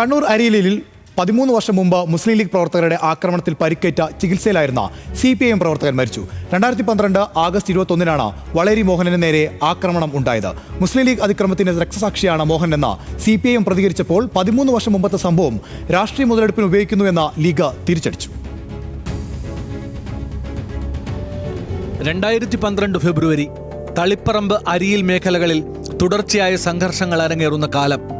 കണ്ണൂർ അരിയിലിൽ പതിമൂന്ന് വർഷം മുമ്പ് മുസ്ലിം ലീഗ് പ്രവർത്തകരുടെ ആക്രമണത്തിൽ പരിക്കേറ്റ ചികിത്സയിലായിരുന്ന സി പി ഐ എം പ്രവർത്തകൻ മരിച്ചു. രണ്ടായിരത്തി പന്ത്രണ്ട് ആഗസ്റ്റ് ഇരുപത്തൊന്നിനാണ് വളരി മോഹനന് നേരെ ആക്രമണം ഉണ്ടായത്. മുസ്ലിം ലീഗ് അതിക്രമത്തിന്റെ രക്തസാക്ഷിയാണ് മോഹൻ എന്ന സി പി ഐ എം പ്രതികരിച്ചപ്പോൾ പതിമൂന്ന് വർഷം മുമ്പത്തെ സംഭവം രാഷ്ട്രീയ മുതലെടുപ്പിന് ഉപയോഗിക്കുന്നു എന്ന ലീഗ് തിരിച്ചടിച്ചു. രണ്ടായിരത്തി പന്ത്രണ്ട് ഫെബ്രുവരി തളിപ്പറമ്പ് അരിയിൽ മേഖലകളിൽ തുടർച്ചയായ സംഘർഷങ്ങൾ അരങ്ങേറുന്ന കാലം.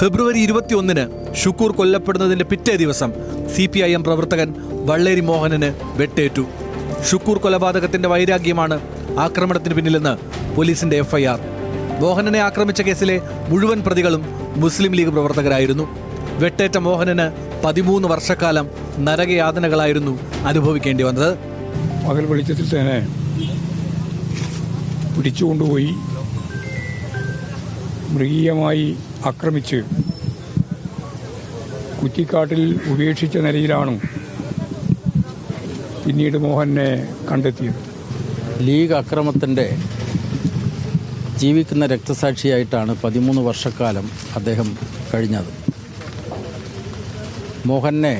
ഫെബ്രുവരി ഇരുപത്തിയൊന്നിന് ഷുക്കൂർ കൊല്ലപ്പെടുന്നതിന്റെ പിറ്റേ ദിവസം സി പി ഐ എം പ്രവർത്തകൻ വള്ളേരി മോഹനന് വെട്ടേറ്റു. ഷുക്കൂർ കൊലപാതകത്തിന്റെ വൈരാഗ്യമാണ് ആക്രമണത്തിന് പിന്നിലെന്ന് പോലീസിന്റെ എഫ്ഐആർ. മോഹനനെ ആക്രമിച്ച കേസിലെ മുഴുവൻ പ്രതികളും മുസ്ലിം ലീഗ് പ്രവർത്തകരായിരുന്നു. വെട്ടേറ്റ മോഹനന് പതിമൂന്ന് വർഷക്കാലം നരകയാതനകളായിരുന്നു അനുഭവിക്കേണ്ടി വന്നത്. പകൽ വെളിച്ചത്തിൽ തന്നെ പിടിച്ചുകൊണ്ടുപോയി മൃഗീയമായി ആക്രമിച്ച് കുറ്റിക്കാട്ടിൽ ഉപേക്ഷിച്ച നിലയിലാണ് പിന്നീട് മോഹനെ കണ്ടെത്തിയത്. ലീഗ് അക്രമത്തിന്റെ ജീവിക്കുന്ന രക്തസാക്ഷിയായിട്ടാണ് പതിമൂന്ന് വർഷക്കാലം അദ്ദേഹം കഴിഞ്ഞത്. മോഹനെ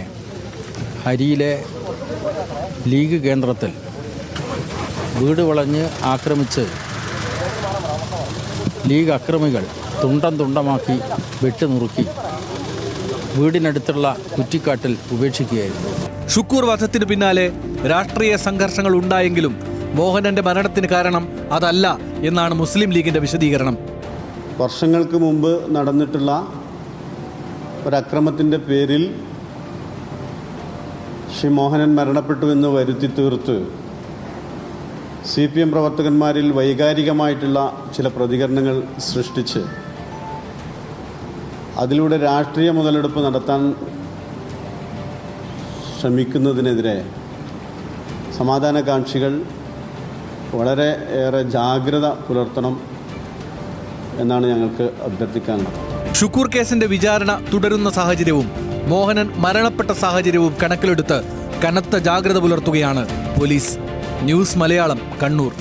ഹരിയിലെ ലീഗ് കേന്ദ്രത്തിൽ വീട് വളഞ്ഞ് ആക്രമിച്ച് ലീഗ് അക്രമികൾ തുണ്ടം തുണ്ടമാക്കി വെട്ടുനുറുക്കി വീടിനടുത്തുള്ള കുറ്റിക്കാട്ടിൽ ഉപേക്ഷിക്കുകയായിരുന്നു. ഷുക്കൂർ വധത്തിന് പിന്നാലെ രാഷ്ട്രീയ സംഘർഷങ്ങൾ ഉണ്ടായെങ്കിലും മോഹനന്റെ മരണത്തിന് കാരണം അതല്ല എന്നാണ് മുസ്ലിം ലീഗിന്റെ വിശദീകരണം. വർഷങ്ങൾക്ക് മുമ്പ് നടന്നിട്ടുള്ള ഒരക്രമത്തിന്റെ പേരിൽ ശ്രീ മോഹനൻ മരണപ്പെട്ടു എന്ന് വരുത്തി തീർത്ത് സി പി എം പ്രവർത്തകന്മാരിൽ വൈകാരികമായിട്ടുള്ള ചില പ്രതികരണങ്ങൾ സൃഷ്ടിച്ച് അതിലൂടെ രാഷ്ട്രീയ മുതലെടുപ്പ് നടത്താൻ ശ്രമിക്കുന്നതിനെതിരെ സമാധാനകാംക്ഷികൾ വളരെ ഏറെ ജാഗ്രത പുലർത്തണം എന്നാണ് ഞങ്ങൾക്ക് അഭ്യർത്ഥിക്കാനുള്ളത്. ഷുക്കൂർ കേസിന്റെ വിചാരണ തുടരുന്ന സാഹചര്യവും മോഹനൻ മരണപ്പെട്ട സാഹചര്യവും കണക്കിലെടുത്ത് കനത്ത ജാഗ്രത പുലർത്തുകയാണ് പോലീസ്. ന്യൂസ് മലയാളം കണ്ണൂർ.